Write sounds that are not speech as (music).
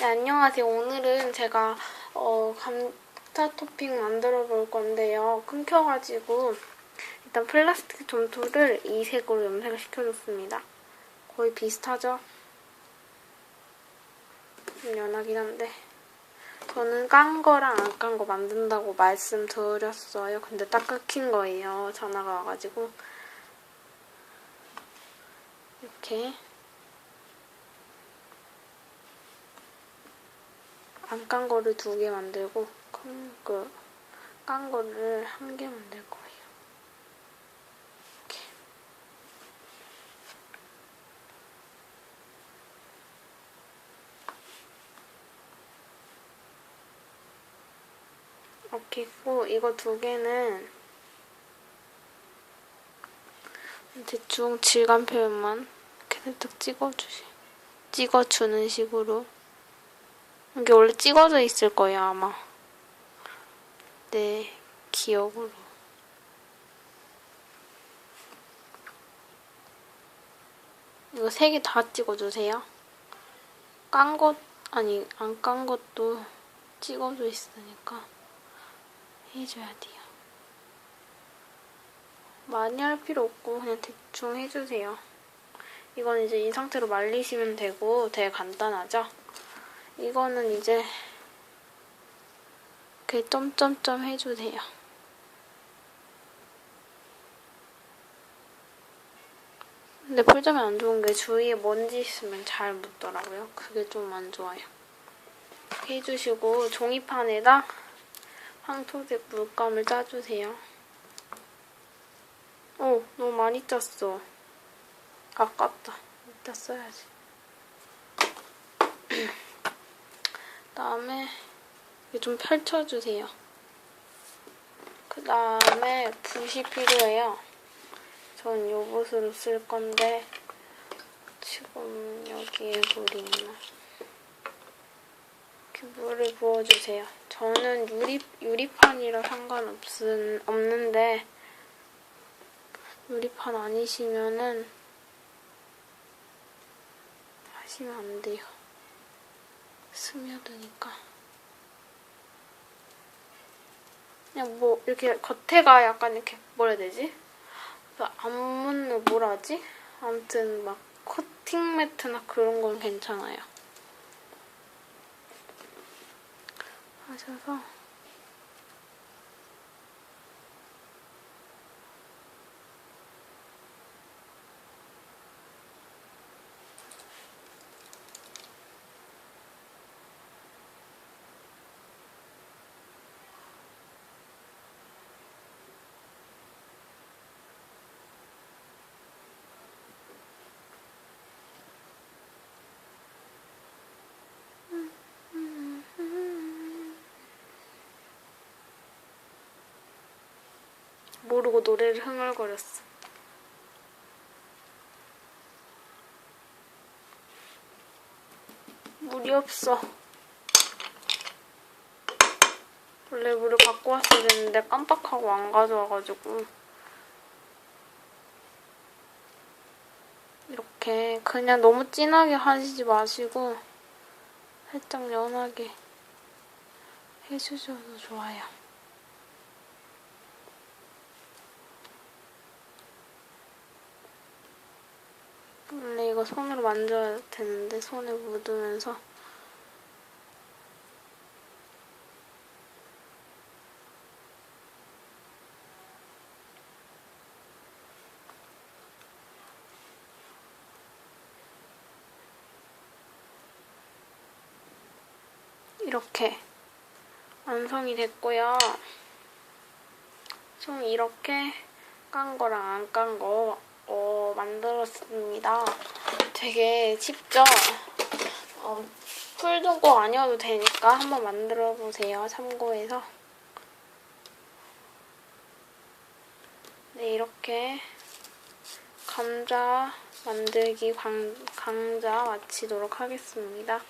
네, 안녕하세요. 오늘은 제가 어, 감자 토핑 만들어 볼 건데요. 끊겨가지고 일단 플라스틱 점토를 이 색으로 염색을 시켜줬습니다. 거의 비슷하죠? 좀 연하긴 한데 저는 깐 거랑 안 깐 거 만든다고 말씀드렸어요. 근데 딱 끊긴 거예요. 전화가 와가지고 이렇게 안깐 거를 두 개 만들고 그깐 거를 한 개 만들 거예요. 이렇게. 이렇게 있고 이거 두 개는 대충 질감 표현만 이렇게 살짝 찍어주시 찍어주는 식으로 이게 원래 찍어져 있을 거예요, 아마. 내 기억으로. 이거 세 개 다 찍어주세요. 깐 것, 아니, 안 깐 것도 찍어져 있으니까 해줘야 돼요. 많이 할 필요 없고 그냥 대충 해주세요. 이건 이제 이 상태로 말리시면 되고 되게 간단하죠? 이거는 이제 이렇게 점점점 해주세요. 근데 풀점이 안 좋은 게 주위에 먼지 있으면 잘 묻더라고요. 그게 좀 안 좋아요. 이렇게 해주시고 종이판에다 황토색 물감을 짜주세요. 어, 너무 많이 짰어. 아깝다. 이따 써야지. (clears throat) 이렇게 좀 펼쳐주세요. 그 다음에 붓이 필요해요. 전 요 붓으로 쓸 건데 지금 여기에 물이 있나? 이렇게 물을 부어주세요. 저는 유리, 유리판이라 상관없은, 없는데 유리판 아니시면은 하시면 안 돼요. 스며드니까. 그냥 뭐 이렇게 겉에가 약간 이렇게 뭐라 해야 되지? 안 묻는 뭐라 하지? 아무튼 막 코팅 매트나 그런 건 괜찮아요. 하셔서 모르고 노래를 흥얼거렸어. 물이 없어. 원래 물을 갖고 왔어야 됐는데 깜빡하고 안 가져와가지고 이렇게 그냥 너무 진하게 하시지 마시고 살짝 연하게 해주셔도 좋아요. 원래 이거 손으로 만져야 되는데 손에 묻으면서 이렇게 완성이 됐고요. 총 이렇게 깐 거랑 안 깐 거 어, 만들었습니다. 되게 쉽죠? 어, 풀도고 아니어도 되니까 한번 만들어 보세요. 참고해서. 네, 이렇게 감자 만들기 강, 강좌 마치도록 하겠습니다.